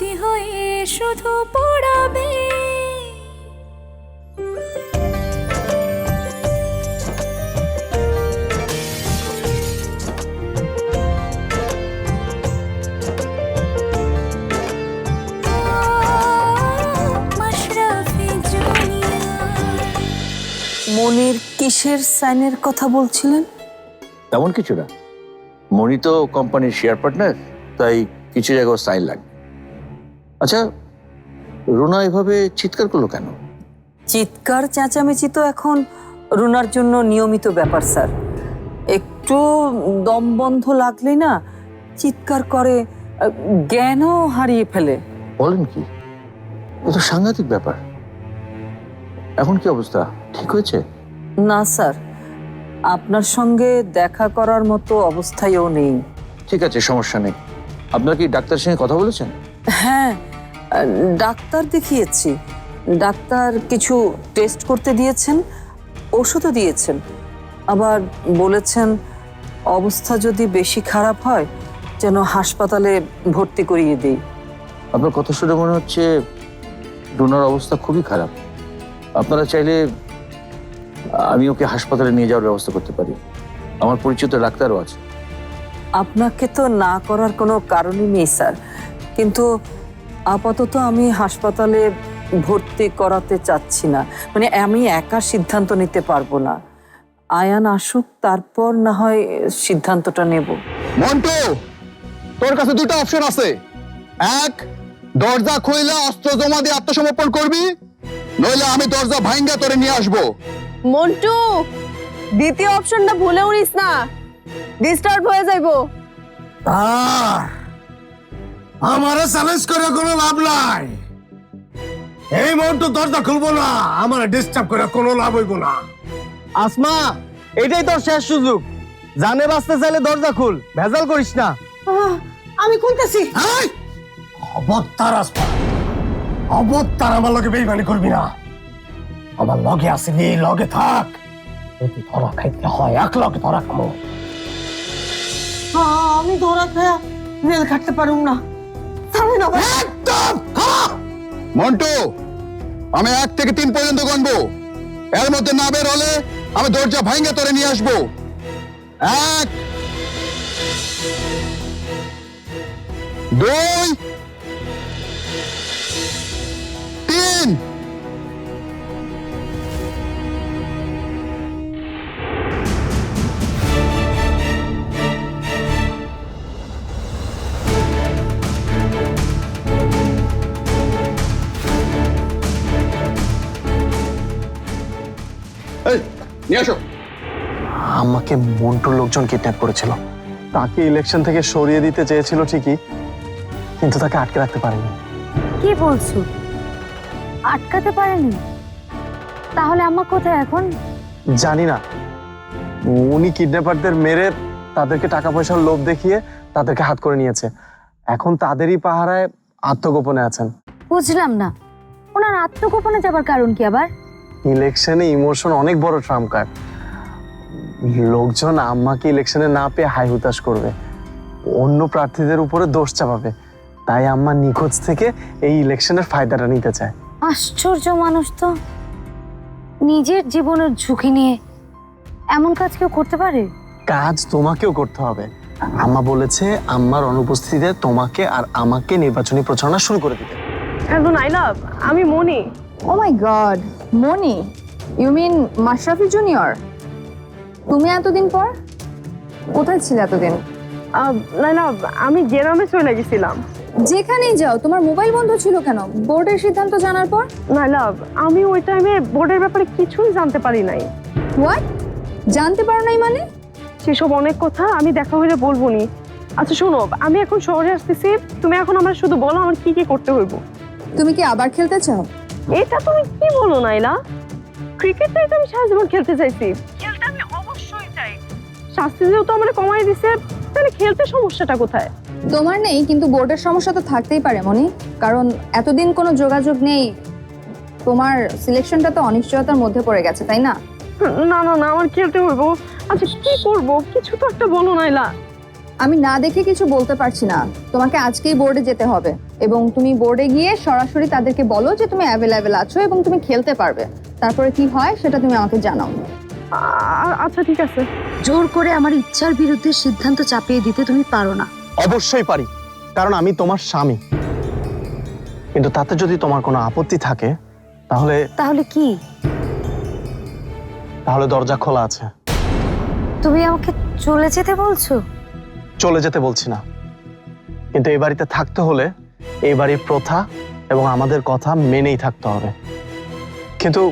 স্মৃতি হয়ে শুধু পড়াবে। মনির কিসের সাইনের কথা বলছিলেন? তেমন কিছু না। মনি তো কোম্পানির শেয়ার পার্টনার তাই কিছু জায়গায় সাইন লাগবে। আচ্ছা রুনা এভাবে চিৎকার করল কেন? চিৎকার চেঁচামেচি তো এখন রুনার জন্য নিয়মিত ব্যাপার স্যার। একটু দম বন্ধ লাগলে না চিৎকার করে জ্ঞানও হারিয়ে ফেলে। বলেন কি? এ তো সাংঘাতিক ব্যাপার। এখন কি অবস্থা? ঠিক হয়েছে? না স্যার। আপনার সঙ্গে দেখা করার মতো অবস্থায়ও নেই। ঠিক আছে সমস্যা নেই। আপনার কি ডাক্তারের সঙ্গে কথা বলেছেন? হ্যাঁ ডাক্তার দেখিয়েছি। ডাক্তার কিছু টেস্ট করতে দিয়েছেন ওষুধও দিয়েছেন। আবার বলেছেন অবস্থা যদি বেশি খারাপ হয় যেন হাসপাতালে ভর্তি করিয়ে দিই। আপনার কথা শুনে মনে হচ্ছে ডোনার অবস্থা খুবই খারাপ। আপনারা চাইলে আমি ওকে হাসপাতালে নিয়ে যাওয়ার ব্যবস্থা করতে পারি। আমার পরিচিত ডাক্তারও আছে। আপনাকে তো না করার কোনো কারণই নেই স্যার। কিন্তু আপাতত আমি হাসপাতালে ভর্তি করাতে চাচ্ছি না। মানে আমি একা সিদ্ধান্ত নিতে পারব না। আয়ান আসুক তারপর না হয় সিদ্ধান্তটা নেব। মন্টু তোর কাছে দুটো অপশন আছে। এক দরজা খুইলে অস্ত্র জমা দিয়ে আত্মসমর্পণ করবি নইলে আমি দরজা ভাঙ্গা তোরে নিয়ে আসব। মন্টু দ্বিতীয় অপশনটা ভুলে উড়িস না। ডিস্টার্ব হয়ে যাইবো। আর আমারে চ্যালেঞ্জ করে কোনো লাভ নাই। এই মুহূর্তে দরজা খুলবো না আমার ডিস্টার্ব করে কোনো লাভ হইব না। আসমা এটাই তোর শেষ সুযোগ। জানে বাঁচতে চাইলে দরজা খুল ভেজাল করিস না। আমি খুলতেছি। অবতার আসবা অবতার আমার লগে বেইমানি করবি না। আমার লগে আসিনি লগে থাক। যদি ধরা খাইতে হয় এক লগে ধরা খামো। আমি ধরা খায়া রেল কাটতে পারুম না। মন্টু, আমি এক থেকে তিন পর্যন্ত গণবো। এর মধ্যে না বের হলে আমি দরজা ভাঙ্গে তোরে নিয়ে আসব। এক, দুই নিয়ে আসো। আমাকে মন্টুর লোকজন কিডন্যাপ করেছিল। তাকে ইলেকশন থেকে সরিয়ে দিতে চেয়েছিল ঠিকই কিন্তু তাকে আটকে রাখতে পারেনি। কি বলছো? আটকাতে পারেনি? তাহলে আম্মা কোথায় এখন? জানি না। উনি কিডন্যাপারদের মেরে তাদেরকে টাকা পয়সার লোভ দেখিয়ে তাদেরকে হাত করে নিয়েছে। এখন তাদেরই পাহারায় আত্মগোপনে আছেন। বুঝলাম না। ওনার আত্মগোপনে যাবার কারণ কি আবার? ইলেকশনে ইমোশন অনেক বড় ট্রাম্প কার্ড লোকজন আম্মাকে ইলেকশনে না পেয়ে হাই হুতাশ করবে। অন্য প্রার্থীদের উপরে দোষ চাপাবে। তাই আম্মা নিখোঁজ থেকে এই ইলেকশনের ফায়দাটা নিতে চায়। আশ্চর্য মানুষ তো। নিজের জীবনের ঝুঁকি নিয়ে এমন কাজ কেউ করতে পারে? কাজ তোমাকেও করতে হবে। আম্মা বলেছে আম্মার অনুপস্থিতিতে তোমাকে আর আমাকে নির্বাচনী প্রচারণা শুরু করে দিতে। একজন আই লাভ আমি Moni. Oh my god Moni you mean Mashrafe junior তুমি এতদিন পর? কোথায় ছিলে এতদিন? লাইলা আমি গ্রামে চলে গেছিলাম। যেখানেই যাও তোমার মোবাইল বন্ধ ছিল কেন? বোর্ডের সিদ্ধান্ত জানার পর? লাইলা আমি ওই টাইমে বোর্ডের ব্যাপারে কিছুই জানতে পারি নাই। হোয়াট জানতে পারো নাই মানে? সেসব অনেক কথা আমি দেখা হইলে বলব নি আচ্ছা শোনো আমি এখন শহরে আসতেছি। তুমি এখন আমার শুধু বলো আমার কি কি করতে হইব। তুমি কি আবার খেলতে চাও? এটা তুমি কি বলো নাইলা? ক্রিকেটটাই তো আমি সারা জীবন খেলতে চাইছি। খেলতে আমি অবশ্যই চাই। শাস্তি যেহেতু আমার কমাই দিছে তাহলে খেলতে সমস্যাটা কোথায়? তোমার নেই কিন্তু বোর্ডের সমস্যা তো থাকতেই পারে মনি। কারণ এতদিন কোনো যোগাযোগ নেই তোমার সিলেকশনটা তো অনিশ্চয়তার মধ্যে পড়ে গেছে তাই না? না না না আমার খেলতে হইব। আচ্ছা কি করব? কিছু তো একটা বলো নাইলা। আমি না দেখে কিছু বলতে পারছি না। তোমাকে আজকেই বোর্ডে যেতে হবে এবং তুমি বোর্ডে গিয়ে সরাসরি তাদেরকে বলো যে তুমি অ্যাভেলেবেল আছো এবং তুমি খেলতে পারবে। তারপরে কি হয় সেটা তুমি আমাকে জানাও। আচ্ছা ঠিক আছে। জোর করে আমার ইচ্ছার বিরুদ্ধে সিদ্ধান্ত চাপিয়ে দিতে তুমি পারো না। অবশ্যই পারি কারণ আমি তোমার স্বামী। কিন্তু তাতে যদি তোমার কোনো আপত্তি থাকে তাহলে তাহলে কি? তাহলে দরজা খোলা আছে। তুমি আমাকে চলে যেতে বলছো? চলে যেতে বলছি না। কিন্তু এই বাড়িতে থাকতে হলে এই বাড়ির প্রথা এবং আমাদের কথা মেনেই থাকতে হবে। কিন্তু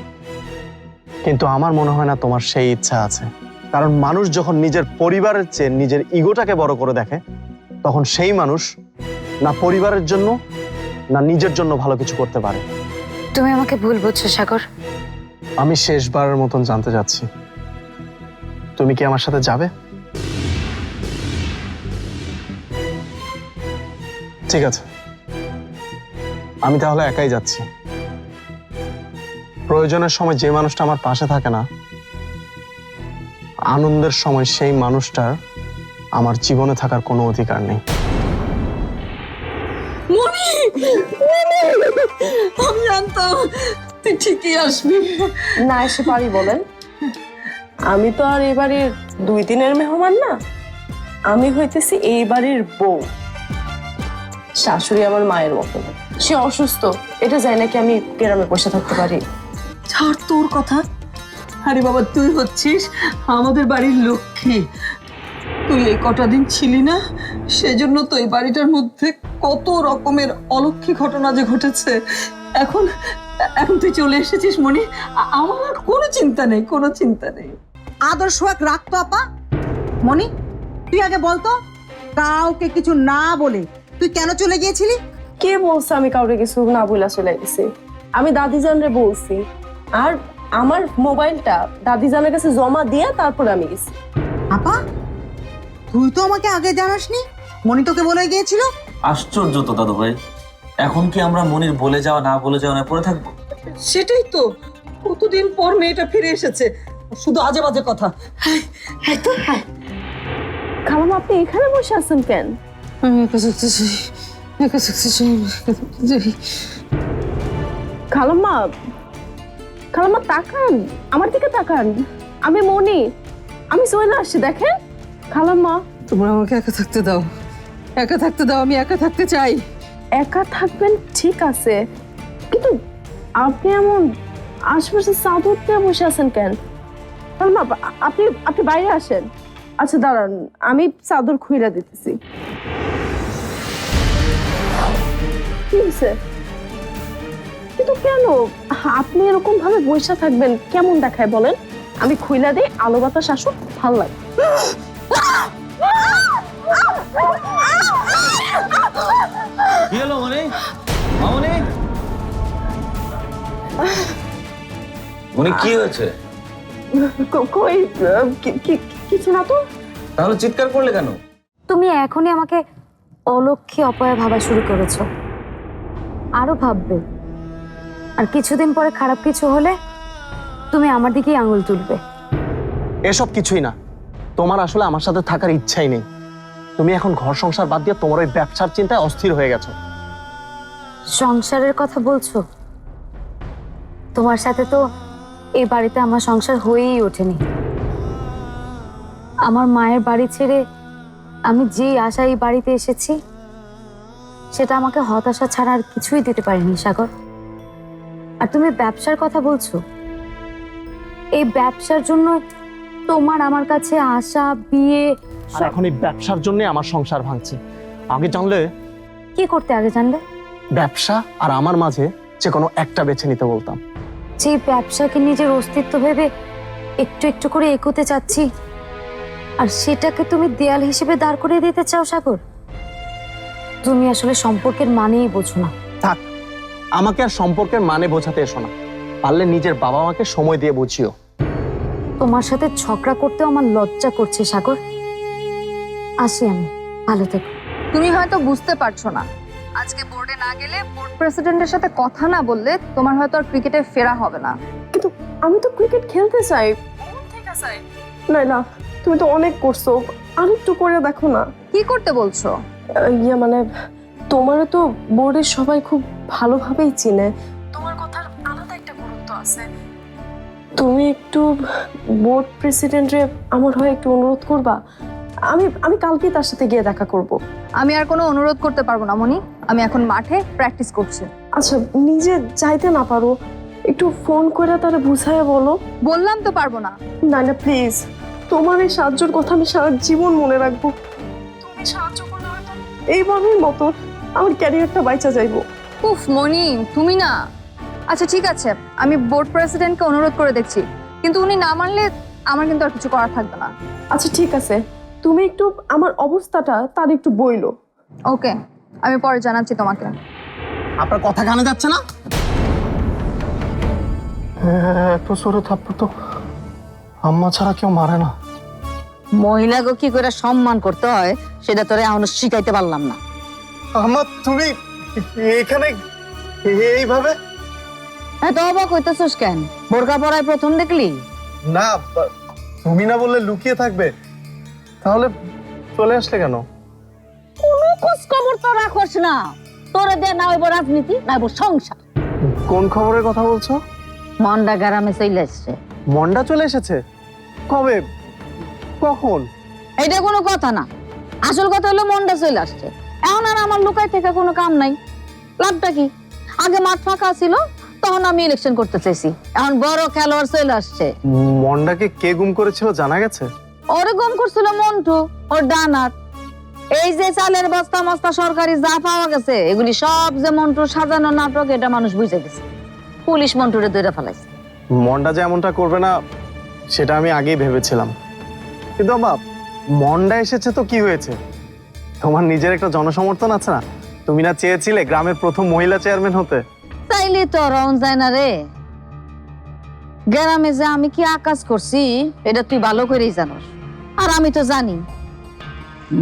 কিন্তু আমার মনে হয় না তোমার সেই ইচ্ছা আছে। কারণ মানুষ যখন নিজের পরিবারের চেয়ে নিজের ইগোটাকে বড় করে দেখে তখন সেই মানুষ না পরিবারের জন্য না নিজের জন্য ভালো কিছু করতে পারে। তুমি আমাকে ভুল বুঝছ সাগর। আমি শেষবারের মতন জানতে চাচ্ছি তুমি কি আমার সাথে যাবে? ঠিক আছে। আমি তাহলে একাই যাচ্ছি। প্রয়োজনের সময় যে মানুষটা আমার পাশে থাকে না আনন্দের সময় সেই মানুষটার আমার জীবনে থাকার কোনো অধিকার নেই। আমি জানতাম তুই ঠিকই আসবি। না এসে পারি বলেন। আমি তো আর এবারের দুই দিনের মেহমান না। আমি হইতেছি এই বাড়ির বউ। শাশুড়ি আমার মায়ের মতো। সে অসুস্থ এটা যায় নাকি আমি গ্রামে বসে থাকতে পারি? ছাড় তোর কথা। আরে বাবা তুই হচ্ছিস আমাদের বাড়ির লক্ষ্মী। তুই এই কটা দিন ছিলি না সেজন্য তো এই বাড়িটার মধ্যে কত রকমের অলক্ষী ঘটনা যে ঘটেছে। এখন এখন তুই চলে এসেছিস মনি আমার আর কোনো চিন্তা নেই কোনো চিন্তা নেই। আদর সোহাগ রাখতো আপা। মনি তুই আগে বলতো কাউকে কিছু না বলে তুই কেন চলে গিয়েছিলি? কে বলছে আমি কাউরে কিছু না বইলা চলে গেছি? আমি দাদিজানরে বলছি। আর আমার মোবাইলটা দাদিজানের কাছে জমা দিয়ে তারপর আমি গেছি। আপা তুই তো আমাকে আগে জানাসনি? মনি তোকে বলে গিয়েছিল? আশ্চর্য তো দাদু ভাই। এখন কি আমরা মনির বলে যাওয়া না বলে যাওয়া না পড়ে থাকব? সেটাই তো। কতদিন পর মেয়েটা ফিরে এসেছে। শুধু আজে বাজে কথা। হাই, হাই তো হ্যাঁ। খালাম আপনি এখানে বসে আছেন কেন? আমি একা থাকতে চাই একা থাকতে চাই। যাই খালাম্মা খালাম্মা তাকান আমার দিকে তাকান। আমি মনি আমি চলে আসছি দেখেন। খালাম্মা। তোমরা আমাকে একা থাকতে দাও। একা থাকতে দাও আমি একা থাকতে চাই। একা থাকবেন ঠিক আছে। কিন্তু আপনি এমন আশেপাশে চাদর দিয়ে বসে আছেন কেন? খালাম্মা আপনি আপনি বাইরে আসেন। আচ্ছা দাঁড়ান আমি চাদর খুইরা দিতেছি। হয়েছে? কিন্তু কেন? আপনি এরকম ভাবে বসে থাকবেন কেমন দেখায় বলেন? আমি খুইলা দিই আলো বাতাস আসুক ভালো লাগে। কি মনি মনি হয়েছে? কই কিছু না তো? তাহলে চিৎকার করলে কেন? তুমি এখনই আমাকে অলক্ষী অপয়া ভাবা শুরু করেছ। আরও ভাববে। আর কিছুদিন পরে খারাপ কিছু হলে তুমি আমার দিকেই আঙুল তুলবে। এসব কিছুই না। তোমার আসলে আমার সাথে থাকার ইচ্ছাই নেই। তুমি এখন ঘর সংসার বাদ দিয়ে তোমার ওই ব্যবসার চিন্তায় অস্থির হয়ে গেছো। সংসারের কথা বলছো? তোমার সাথে তো এই বাড়িতে আমার সংসার হয়েই ওঠেনি। আমার মায়ের বাড়ি ছেড়ে আমি যে আশায় এই বাড়িতে এসেছি সেটা আমাকে হতাশা ছাড়া আর কিছুই দিতে পারেনি সাগর। আর তুমি ব্যবসার কথা বলছো? এই ব্যবসার জন্য তোমার আমার কাছে আসা বিয়ে আর এখন এই ব্যবসার জন্য আমার সংসার ভাঙছে। আগে জানলে? কি করতে আগে জানলে? ব্যবসা আর আমার মাঝে যে কোনো একটা বেছে নিতে বলতাম। যে ব্যবসাকে নিজের অস্তিত্ব ভেবে একটু একটু করে এগোতে চাচ্ছি আর সেটাকে তুমি দেয়াল হিসেবে দাঁড় করিয়ে দিতে চাও সাগর? তুমি আসলে সম্পর্কের মানেই বোঝো না। থাক আমাকে আর সম্পর্কের মানে বোঝাতে এসো না। পারলে নিজের বাবা মাকে সময় দিয়ে বুঝিও। তোমার সাথে ঝগড়া করতেও আমার লজ্জা করছে সাগর। আসি আমি ভালো থেকো। তুমি হয়তো বুঝতে পারছ না। আজকে বোর্ডে না গেলে বোর্ড প্রেসিডেন্টের সাথে কথা না বললে তোমার হয়তো আর ক্রিকেটে ফেরা হবে না। কিন্তু আমি তো ক্রিকেট খেলতে চাই। ঠিক আছে নাইলা তুমি তো অনেক করছ। আর একটু করে দেখো না। কি করতে বলছো? ইয়ে মানে তোমারও তো বোর্ডের সবাই খুব ভালোভাবেই চিনে। তোমার কথার আলাদা একটা গুরুত্ব আছে। তুমি একটু বোর্ড প্রেসিডেন্টরে আমার হয়ে একটু অনুরোধ করবা? আমি আমি কালকেই তার সাথে গিয়ে দেখা করব। আমি আর কোনো অনুরোধ করতে পারব না মনি। আমি এখন মাঠে প্র্যাকটিস করছি। আচ্ছা নিজে যাইতে না পারো একটু ফোন করে তারা বুঝায় বলো। বললাম তো পারব না। না না প্লিজ তোমার এই সাহায্যের কথা আমি সারা জীবন মনে রাখব। তুমি সাহায্য হয়তো এইবারের মতো আমার ক্যারিয়ারটা বাইচা যাইবো। উফ মনি তুমি না। আচ্ছা ঠিক আছে আমি বোর্ড প্রেসিডেন্টকে অনুরোধ করে দেখছি। কিন্তু উনি না মানলে আমার কিন্তু আর কিছু করা থাকবে না। আচ্ছা ঠিক আছে তুমি একটু আমার অবস্থাটা তার একটু বইলো। ওকে আমি পরে জানাচ্ছি তোমাকে। আপনার কথা কানে যাচ্ছে না? এত সরে থাপ্পড় তো আম্মা ছাড়া কেউ মারে না। মহিলাকে কি করে সম্মান করতে হয় সেটা তোরে এখনও শিখাইতে পারলাম না। আম্মা তুমি এখানে এইভাবে? হ্যাঁ তো অবাক হইতেছিস কেন? বোরকা পরায় প্রথম দেখলি? না তুমি না বললে লুকিয়ে থাকবে। তাহলে চলে আসলে কেন? খোঁজ খবর তো রাখোস না। তোরে দে না হইব রাজনীতি না হইব সংসার। কোন খবরের কথা বলছো? মন্ডা গ্রামে চলে আসছে। মন্ডা চলে এসেছে? কবে? কখন? এটা কোনো কথা না। আসল কথা হলো মন্ডা চলে আসছে। এখন আর আমার লুকাই থেকে কোনো কাম নাই। লাভটা কি? আগে মাঠ ফাঁকা ছিল তখন আমি ইলেকশন করতে চাইছি। এখন বড় খেলোয়াড় চলে আসছে। মন্ডাকে কে গুম করেছিল জানা গেছে? ওরে গম করছিল মন্টু ওর ডানাত এই যে চালের বস্তা মস্তা সরকারি যা পাওয়া গেছে এগুলি সব যে মন্টুর সাজানো নাটক এটা মানুষ বুঝে গেছে। পুলিশ মন্টুরে দৈরা ফেলাইছে। মন্ডা যে এমনটা করবে না সেটা আমি আগেই ভেবেছিলাম। কিন্তু বাবা মন্ডা এসেছে তো কি হয়েছে? তোমার নিজের একটা জনসমর্থন আছে না? তুমি না চেয়েছিলে গ্রামের প্রথম মহিলা চেয়ারম্যান হতে? তাইলে তো রন যায় না রে। গ্রামে যে আমি কি আকাশ করছি, এটা তুই ভালো করেই জানোস। আর আমি তো জানি।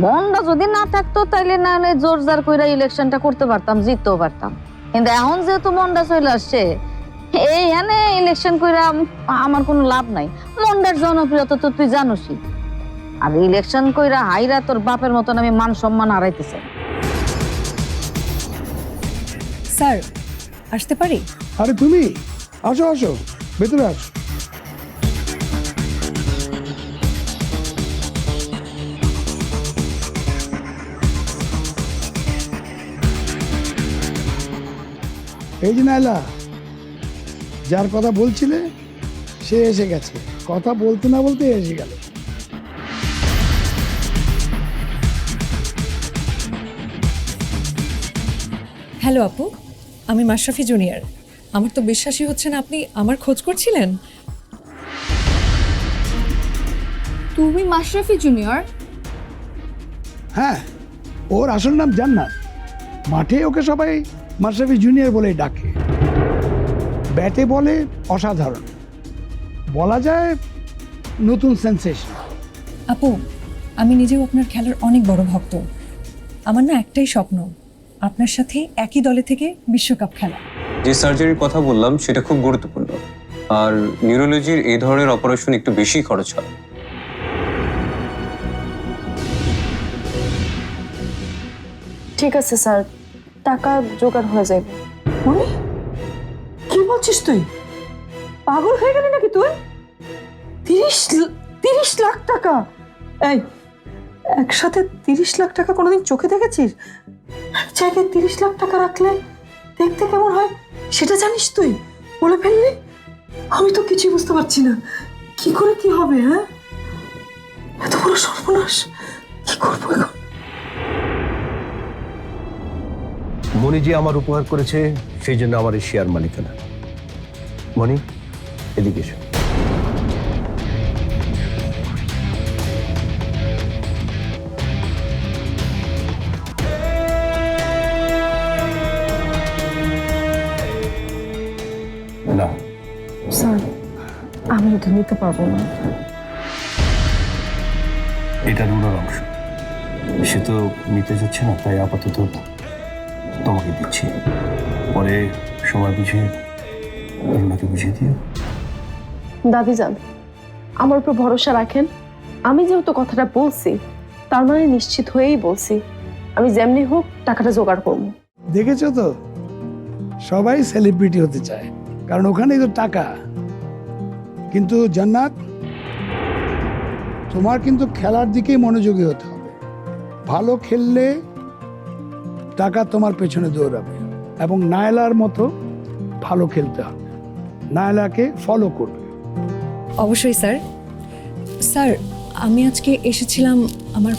মনটা যদি না থাকতো, তাইলে না হলে জোর জার কইরা ইলেকশনটা করতে পারতাম, জিততেও পারতাম। কিন্তু এখন যেহেতু মনটা চলে আসছে, এই এনে ইলেকশন কইরা আমার কোনো লাভ নাই। মন্ডার জনপ্রিয়তা তো তুই জানোসই। আর ইলেকশন কইরা হাইরা তোর বাপের মতন আমি মান সম্মান হারাইতেছে। স্যার আসতে পারি? আরে তুমি আসো আসো ভেতরে আসো। এই যে নাইলা যার কথা বলছিলে সে এসে গেছে। কথা বলতে না বলতে এসে গেল। হ্যালো আপু আমি মাশরাফি জুনিয়র। আমার তো বিশ্বাসই হচ্ছে না আপনি আমার খোঁজ করছিলেন। তুমি মাশরাফি জুনিয়র? হ্যাঁ ওর আসল নাম জান্নাত। মাঠে ওকে সবাই মাশরাফি জুনিয়র বলে ডাকে। ব্যাটে বলে অসাধারণ। বলা যায় নতুন সেন্সেশন। আপু আমি নিজেও আপনার খেলার অনেক বড় ভক্ত। আমার না একটাই স্বপ্ন আপনার সাথে একই দলে থেকে বিশ্বকাপ খেলা। যে সার্জারির কথা বললাম সেটা খুব গুরুত্বপূর্ণ। আর নিউরোলজির এই ধরনের অপারেশন একটু বেশি খরচ হয়। ঠিক আছে স্যার। টাকা জোগাড় হয়ে যাবে। মনি? কি বলছিস তুই? পাগল হয়ে গেলি নাকি তুই? তিরিশ তিরিশ লাখ টাকা। এই একসাথে তিরিশ লাখ টাকা কোনোদিন চোখে দেখেছিস? জায়গায় তিরিশ লাখ টাকা রাখলে দেখতে কেমন হয়? সেটা জানিস তুই? বলে ফেললি? আমি তো কিছুই বুঝতে পারছি না। কি করে কি হবে হ্যাঁ? এত বড় সর্বনাশ। কি করব এখন? মণি যে আমার উপহার করেছে, সেই জন্য আমার এই শেয়ার মালিকানা। মণি, এদিকে এসো। স্যার আমি এটা নিতে পারব না। এটা রুনার অংশ। সে তো নিতে যাচ্ছে না তাই আপাতত তোমাকে দিচ্ছি। পরে সময় বুঝে রুনাকে বুঝিয়ে দিও। দাদি যান আমার উপর ভরসা রাখেন। আমি যেহেতু কথাটা বলছি তার মানে নিশ্চিত হয়েই বলছি আমি যেমনি হোক টাকাটা জোগাড় করব। দেখেছ তো? সবাই সেলিব্রিটি হতে চায়। কারণ ওখানেই তো টাকা। কিন্তু জান্নাত তোমার কিন্তু খেলার দিকেই মনোযোগী হতে হবে। ভালো খেললে টাকা তোমার পেছনে দৌড়াবে এবং নায়লার মতো ভালো খেলতে হবে। নায়লাকে ফলো করবে। অবশ্যই স্যার। স্যার আমি আজকে এসেছিলাম আমার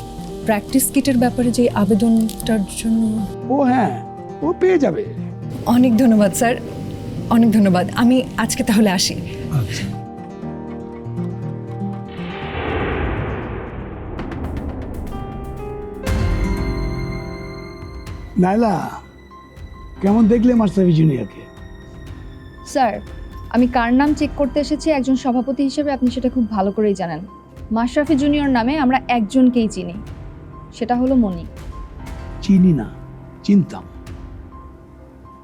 প্র্যাকটিস কিটের ব্যাপারে যে আবেদনটার জন্য। ও হ্যাঁ ও পেয়ে যাবে। অনেক ধন্যবাদ স্যার। অনেক ধন্যবাদ। আমি আজকে তাহলে আসি। নায়লা কেমন দেখলে মাস্টার জুনিয়রকে স্যার আমি কার নাম চেক করতে এসেছি একজন সভাপতি হিসেবে আপনি সেটা খুব ভালো করেই জানেন। মাশরাফি জুনিয়র নামে আমরা একজনকেই চিনি। সেটা হলো মনি চিনি না চিনতাম।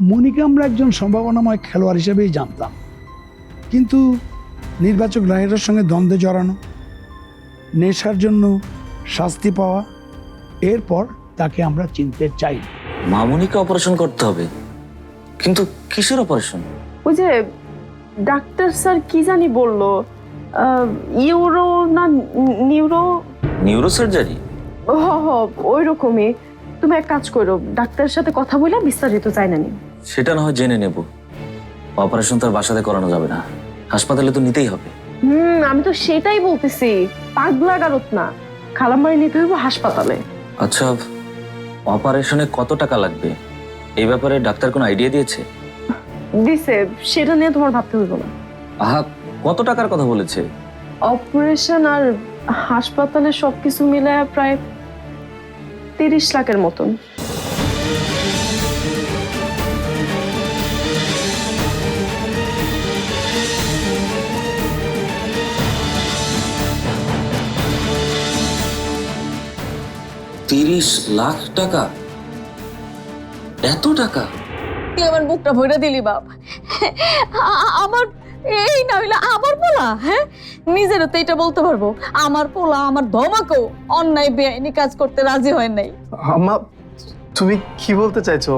মনিকে আমরা একজন সম্ভাবনাময় খেলোয়াড় হিসেবেই জানতাম। কিন্তু নির্বাচক রায়ের সঙ্গে দ্বন্দ্বে জড়ানো নেশার জন্য শাস্তি পাওয়া এরপর তাকে আমরা চিনতে চাই। মামুনিকে অপারেশন করতে হবে। কিন্তু কিসের অপারেশন? ওই যে ডাক্তার স্যার কি জানি বলল ইউরো না নিউরো? Neuro surgery? হ হ ওই রকমই তুমি এক কাজ করো ডাক্তারের সাথে কথা বলে বিস্তারিত চাই না নিও। সেটা না হয় জেনে নেব। অপারেশন তার বাসাতে করানো যাবে না। হাসপাতালে তো নিতেই হবে। হুম আমি তো সেটাই বলতেছি। পাগলা গারত না। খালামারি নিতে হইব হাসপাতালে। আচ্ছা অপারেশনে কত টাকা লাগবে? এই ব্যাপারে ডাক্তার কোনো আইডিয়া দিয়েছে? দিছে সেটা নিয়ে তোমার ভাবতে হইব না। আহা কত টাকার কথা বলেছে? অপারেশন আর হাসপাতালে সবকিছু মিলে প্রায় তিরিশ লাখের মতন। তিরিশ লাখ টাকা? এত টাকা? তুই আমার বুকটা ভরে দিলি বাপ। আমার এই না হইলে আমার পোলা হ্যাঁ? নিজেরও তো এটা বলতে পারব। আমার পোলা আমার ধমাকেও অন্যায় বেআইনি কাজ করতে রাজি হয় নাই। আম্মা তুমি কি বলতে চাইছো?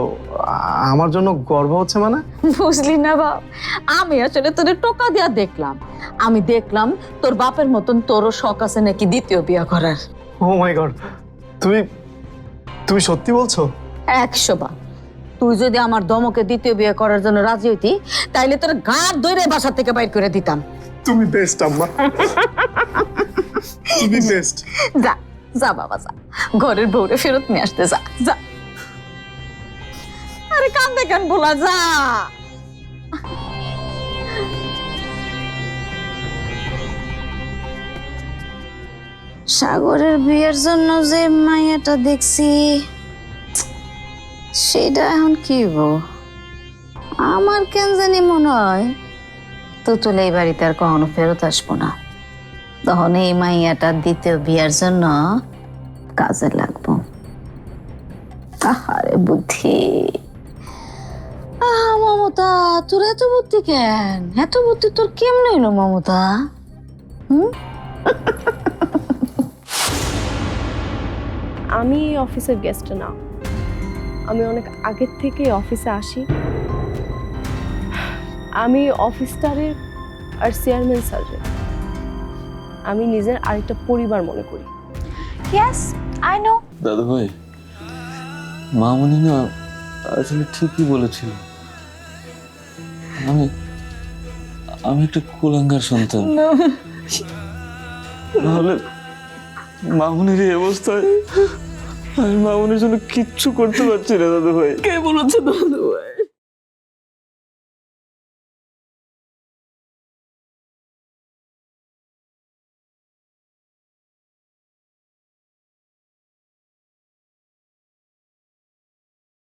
আমার জন্য গর্ব হচ্ছে মানে? বুঝলি না বাপ। আমি আসলে তোর টোকা দিয়া দেখলাম। আমি দেখলাম তোর বাপের মতন তোরও শখ আছে নাকি দ্বিতীয় বিয়া করার। ও মাই গড তুমি তুমি সত্যি বলছো? একশো বা তুই যদি আমার দমকে দ্বিতীয় বিয়ে করার জন্য রাজি হইতি তাইলে তোর গা ধরে বাসা থেকে বাইর করে দিতাম। তুমি বেস্ট আম্মা। তুমি বেস্ট যা যা বাবা যা। ঘরের বউরে ফেরত নিয়ে আসতে যা যা। আরে কান্দে কান বলা যা। সাগরের বিয়ের জন্য যে মাইয়াটা দেখছি, সেটা এখন কি বউ? আমার কেন জানি মনে হয় তুতুল এই বাড়িতে আর কখনো ফেরত আসব না। তখন এই মাইয়াটা দ্বিতীয় বিয়ার জন্য কাজে লাগবো। আহারে বুদ্ধি। আহা, মমতা, তোর এত বুদ্ধি কেন? এত বুদ্ধি তোর কেমন হইল, মমতা? আমি অফিসের গেস্ট না। আমি অনেক আগের থেকে অফিসে আসি। আমি অফিসটারের আর চেয়ারম্যান স্যারের আমি নিজের আরেকটা পরিবার মনে করি। ইয়েস আই নো দাদু ভাই মামুনি না আসলে ঠিকই বলেছিল। আমি আমি একটা কুলাঙ্গার সন্তান। না। নাহলে মামুনির এই অবস্থায়। আমি মামুনের জন্য কিচ্ছু করতে পারছি না দাদু ভাই কে বলেছে